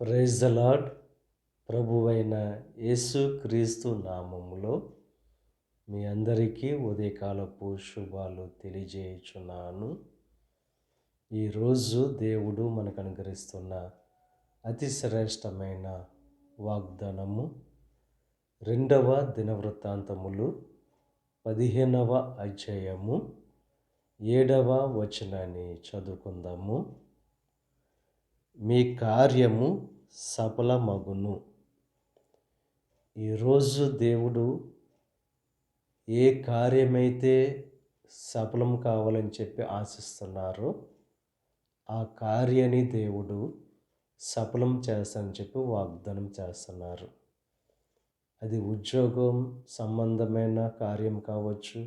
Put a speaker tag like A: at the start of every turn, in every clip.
A: Praise the lord ప్రభువైన యేసు క్రీస్తు నామములో మీ అందరికీ ఉదయకాలపు శుభాలు తెలియజేయుచున్నాను. ఈరోజు దేవుడు మనకు అనుగ్రహిస్తున్న అతి శ్రేష్టమైన వాగ్దానము రెండవ దినవృత్తాంతములు పదిహేనవ అధ్యాయము ఏడవ వచనాన్ని చదువుకుందాము. మీ కార్యము సఫలమగును. ఈరోజు దేవుడు ఏ కార్యమైతే సఫలం కావాలని చెప్పి ఆశిస్తున్నారో ఆ కార్యాన్ని దేవుడు సఫలం చేస్తానని చెప్పి వాగ్దానం చేస్తున్నారు. అది ఉద్యోగం సంబంధమైన కార్యం కావచ్చు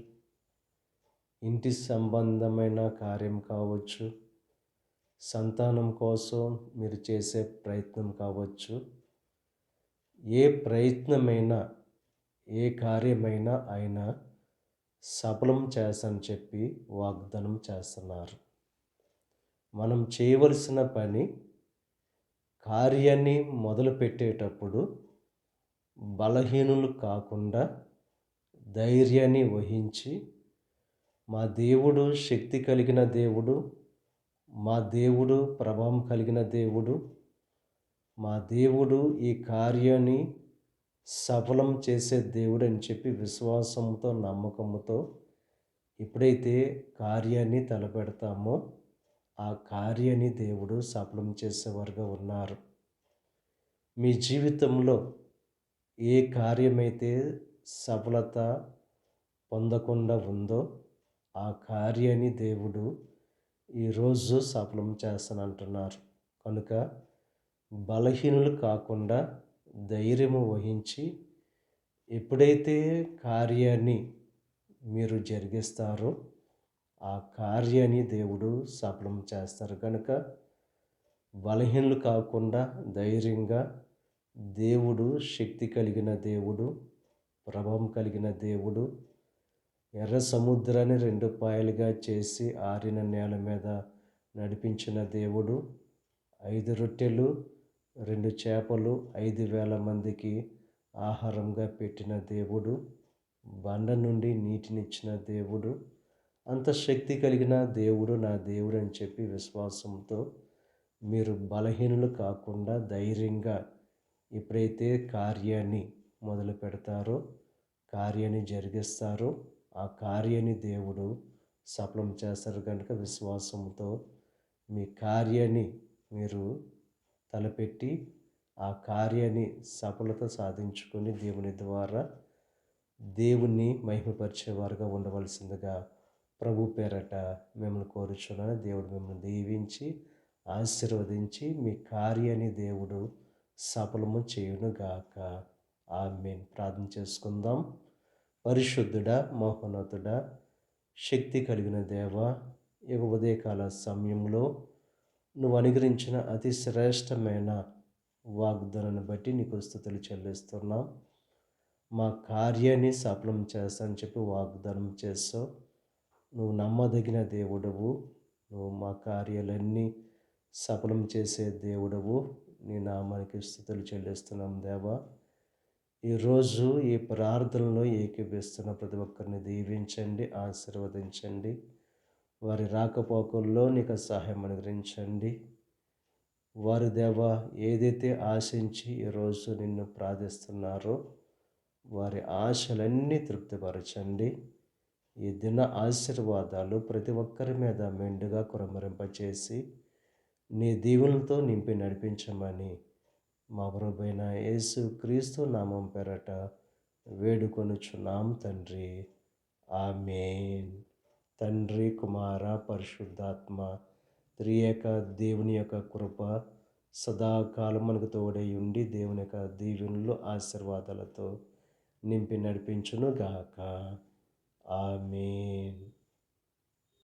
A: ఇంటి సంబంధమైన కార్యం కావచ్చు సంతానం కోసం మీరు చేసే ప్రయత్నం కావచ్చు. ఏ ప్రయత్నమైనా ఏ కార్యమైనా ఆయన సఫలం చేస్తానని చెప్పి వాగ్దానం చేస్తున్నారు. మనం చేయవలసిన పని కార్యాన్ని మొదలుపెట్టేటప్పుడు బలహీనులు కాకుండా ధైర్యాన్ని వహించి మా దేవుడు శక్తి కలిగిన దేవుడు మా దేవుడు ప్రభావం కలిగిన దేవుడు. మా దేవుడు ఈ కార్యాన్ని సఫలం చేసే దేవుడు అని చెప్పి విశ్వాసంతో నమ్మకంతో ఎప్పుడైతే కార్యాన్ని తలపెడతామో ఆ కార్యాన్ని దేవుడు సఫలం చేసేవారుగా ఉన్నారు. మీ జీవితంలో ఏ కార్యమైతే సఫలత పొందకుండా ఉందో ఆ కార్యాన్ని దేవుడు ఈరోజు సఫలం చేస్తానంటున్నారు. కనుక బలహీనులు కాకుండా ధైర్యము వహించి ఎప్పుడైతే కార్యాన్ని మీరు జరిగిస్తారో ఆ కార్యాన్ని దేవుడు సఫలం చేస్తారు. కనుక బలహీనులు కాకుండా ధైర్యంగా దేవుడు శక్తి కలిగిన దేవుడు ప్రభావం కలిగిన దేవుడు ఎర్ర సముద్రాన్ని రెండు పాయలుగా చేసి ఆరిన నేల మీద నడిపించిన దేవుడు ఐదు రొట్టెలు రెండు చేపలు ఐదు వేల మందికి ఆహారంగా పెట్టిన దేవుడు బండ నుండి నీటినిచ్చిన దేవుడు. అంత శక్తి కలిగిన దేవుడు నా దేవుడు అని చెప్పి విశ్వాసంతో మీరు బలహీనులు కాకుండా ధైర్యంగా ఎప్పుడైతే కార్యాన్ని మొదలు పెడతారో కార్యాన్ని జరిగిస్తారో ఆ కార్యాన్ని దేవుడు సఫలం చేస్తారు కనుక విశ్వాసంతో మీ కార్యాన్ని మీరు తలపెట్టి ఆ కార్యాన్ని సఫలత సాధించుకొని దేవుని ద్వారా దేవుణ్ణి మహిమపరిచేవారుగా ఉండవలసిందిగా ప్రభు పేరట మిమ్మల్ని కోరుచున్నాను. దేవుడు మిమ్మల్ని దీవించి ఆశీర్వదించి మీ కార్యాన్ని దేవుడు సఫలము చేయునుగాక. ఆమె ప్రార్థన చేసుకుందాం. పరిశుద్ధుడ మోహనతుడ శక్తి కలిగిన దేవ ఈ ఉదయకాల సమయంలో నువ్వు అనుగ్రహించిన అతి శ్రేష్టమైన వాగ్దానాన్ని బట్టి నీకు స్థుతులు చెల్లిస్తున్నాం. మా కార్యాన్ని సఫలం చేస్తానని చెప్పి వాగ్దానం చేస్తావు నువ్వు నమ్మదగిన దేవుడవు. నువ్వు మా కార్యాలన్నీ సఫలం చేసే దేవుడవు. నీ నామానికి స్థుతులు చెల్లిస్తున్నాం దేవా. ఈరోజు ఈ ప్రార్థనలో ఏకీపిస్తున్న ప్రతి ఒక్కరిని దీవించండి ఆశీర్వదించండి. వారి రాకపోకల్లో నీకు సహాయం అనుగ్రహించండి. వారి దేవ ఏదైతే ఆశించి ఈరోజు నిన్ను ప్రార్థిస్తున్నారో వారి ఆశలన్నీ తృప్తిపరచండి. ఈ దిన ఆశీర్వాదాలు ప్రతి ఒక్కరి మీద మెండుగా కురమరింపచేసి నీ దీవులతో నింపి నడిపించమని మా ప్రభైన యేసు క్రీస్తు నామం పెరట వేడుకొనుచున్నాం తండ్రి. ఆమెన్. తండ్రి కుమార పరిశుద్ధాత్మ త్రియక దేవుని యొక్క కృప సదాకాలం మనకు తోడై ఉండి దేవుని యొక్క దీవెనలు ఆశీర్వాదాలతో నింపి నడిపించును గాక ఆమెన్.